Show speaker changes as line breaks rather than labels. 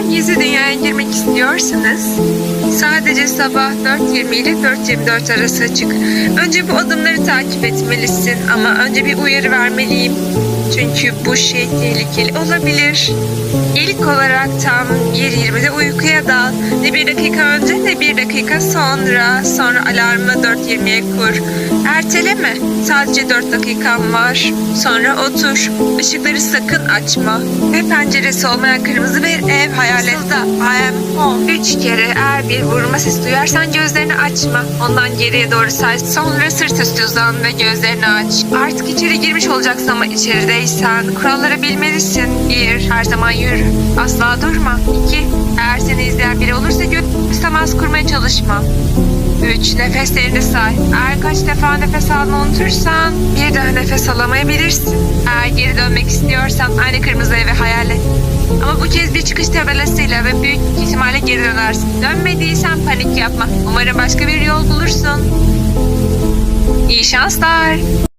Eğer gizli dünyaya girmek istiyorsanız sadece sabah 4.20 ile 4.24 arası açık. Önce bu adımları takip etmelisin ama önce bir uyarı vermeliyim. Çünkü bu şey tehlikeli olabilir. İlk olarak tam 1.20'de uykuya dal. Ne bir dakika önce ne bir dakika sonra. Sonra alarmı 4.20'ye kur. Erteleme. Sadece 4 dakikan var. Sonra otur. Işıkları sakın açma. Ve penceresi olmayan kırmızı bir ev hayal et. I am home. Üç kere eğer bir vurma sesi duyarsan gözlerini açma. Ondan geriye doğru say. Sonra sırt üstü uzan ve gözlerini aç. Artık içeri girmiş olacaksın ama içerideysen kuralları bilmelisin. Bir, her zaman yürü. Asla durma. İki, izleyen biri olursa göz temas kurmaya çalışma. 3. Nefeslerini say. Eğer kaç defa nefes almayı unutursan bir daha nefes alamayabilirsin. Eğer geri dönmek istiyorsan aynı kırmızı evi hayal et. Ama bu kez bir çıkış tabelasıyla ve büyük ihtimalle geri dönersin. Dönmediysen panik yapma. Umarım başka bir yol bulursun. İyi şanslar.